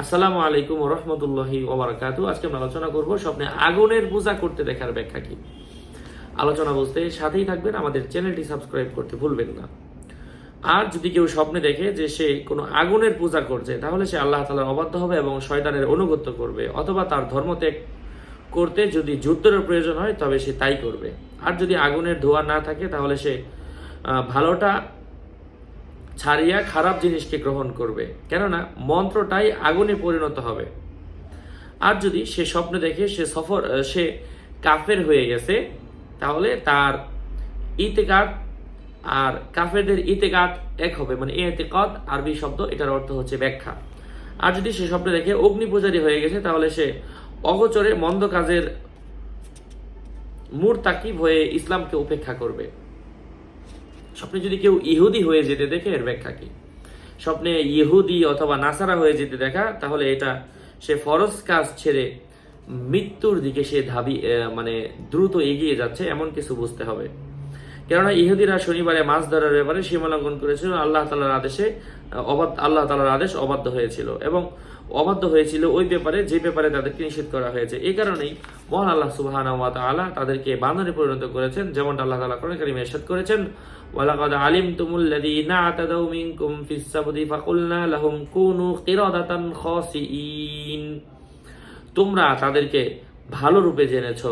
আসসালামু আলাইকুম রহমতুল্লাহি ওবরাকাতু আজকে আমরা আলোচনা করব স্বপ্নে আগুনের পূজা করতে দেখার ব্যাখ্যা কি? আলোচনা বুঝতে সাথেই থাকবেন, আমাদের চ্যানেলটি সাবস্ক্রাইব করতে ভুলবেন না। আর যদি কেউ স্বপ্নে দেখে যে সে কোনো আগুনের পূজা করছে, তাহলে সে আল্লাহ তালার অবাধ্য হবে এবং শয়তানের অনুগত্য করবে, অথবা তার ধর্মত্যাগ করতে যদি যুদ্ধের প্রয়োজন হয়, তবে সে তাই করবে। আর যদি আগুনের ধোয়া না থাকে, তাহলে সে ভালোটা ছাড়িয়া খারাপ জিনিসকে গ্রহণ করবে, কেননা মন্ত্রটাই আগুনে পরিণত হবে। আর যদি সে স্বপ্ন দেখে সে সফর সে কাফের হয়ে গেছে, তাহলে তার ইতেকাত আর কাফেরদের ইতেকাত এক হবে মানে এতেকাত আরবি শব্দ, এটার অর্থ হচ্ছে ব্যাখ্যা। আর যদি সে স্বপ্ন দেখে অগ্নি পূজারী হয়ে গেছে, তাহলে সে অগোচরে মন্দ কাজের মূর তাকিব হয়ে ইসলামকে উপেক্ষা করবে। স্বপ্নে যদি কেউ ইহুদি হয়ে যেতে দেখে, এর ব্যাখ্যা কি? স্বপ্নে ইহুদি অথবা নাসারা হয়ে যেতে দেখা, তাহলে এটা সে ফরজ কাজ ছেড়ে মৃত্যুর দিকে সে ধাবি মানে দ্রুত এগিয়ে যাচ্ছে, এমন কিছু বুঝতে হবে। কেননা ইহুদিরা শনিবারে মাছ ধরার ব্যাপারে সীমা লঙ্ঘন করেছিল আল্লাহ তালার আদেশে আহ, অবাধ্য আল্লাহ তালার আদেশ অবাধ্য হয়েছিল এবং অবাধ্য হয়েছিল ওই ব্যাপারে যে ব্যাপারে তাদেরকে নিষেধ করা হয়েছে। এই কারণেই মহান আল্লাহ সুবাহ তাদেরকে বান্দরে পরিণত করেছেন যেমনটা আল্লাহ তালা কোরআন কারিমে ইরশাদ করেছেন ওয়ালাকাদ আলিমতুমুল্লাযীনা আতাদাউ মিনকুম ফিস ফাকুলনা লাহুম কুনু কিরাদাতান খাসিইন তোমরা তাদেরকে ভালো রূপে জেনেছ,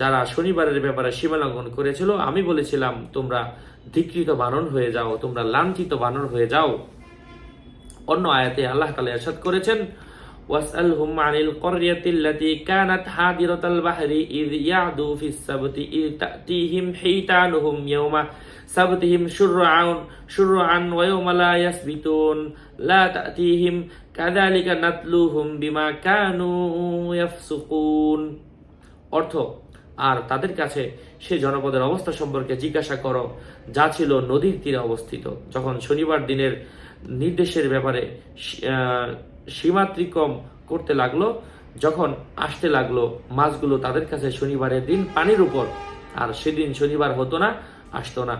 যারা শনিবারের ব্যাপারে সীমা লঙ্ঘন করেছিল, আমি বলেছিলাম, তোমরা ধিকৃত বানন হয়ে যাও, তোমরা লাঞ্ছিত বানন হয়ে যাও। অন্য আয়াতে আল্লাহ তালা এরশাদ করেছেন ওয়াসআলহুম আনিল করিয়াতিল্লাতি কানাত হাদিরাতাল বাহরি ইদ ইয়াদু ফিস সাবতি ইদ তাতিহিম হিতানুহুম ইয়াওমা সাবতিহিম শুরআন শুরআন ওয়া ইয়াওমা লা ইয়াসবিতুন লা তাতিহিম কাযালিকা নাতলুহুম বিমা কানু ইয়াফসুকুন অর্থ, আর তাদের কাছে সে জনপদের অবস্থা সম্পর্কে জিজ্ঞাসা করো, যা ছিল নদীর তীরে অবস্থিত। যখন শনিবার দিনের নির্দেশের ব্যাপারে সী- আহ, করতে লাগল যখন আসতে লাগল মাছগুলো তাদের কাছে শনিবারের দিন পানির উপর। আর সেদিন শনিবার হতো না আসতো না।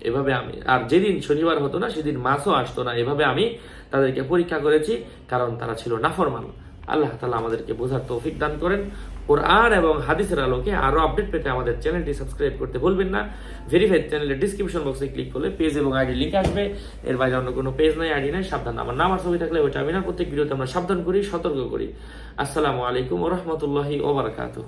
এভাবে আমি আর যেদিন শনিবার হতো না সেদিন মাছও আসতো না। এভাবে আমি তাদেরকে পরীক্ষা করেছি কারণ তারা ছিল নাফরমান। আল্লাহ তালা আমাদেরকে বোঝার তৌফিক দান করেন। কোরআন এবং হাদিসের আলোকে আরও আপডেট পেতে আমাদের চ্যানেলটি সাবস্ক্রাইব করতে ভুলবেন না। ভেরিফাইড চ্যানেলের ডিসক্রিপশন বক্সে ক্লিক করলে পেজ এবং আইডি লিঙ্ক আসবে। এর বাইরে অন্য কোনো পেজ নাই আইডি নাই, সাবধান। আমার নাম আর ছবি থাকলে ওইটা আমি না, প্রত্যেক ভিডিওতে আমরা সাবধান করি, সতর্ক করি। আসসালামু আলাইকুম রহমতুল্লাহি ওবরাকাতু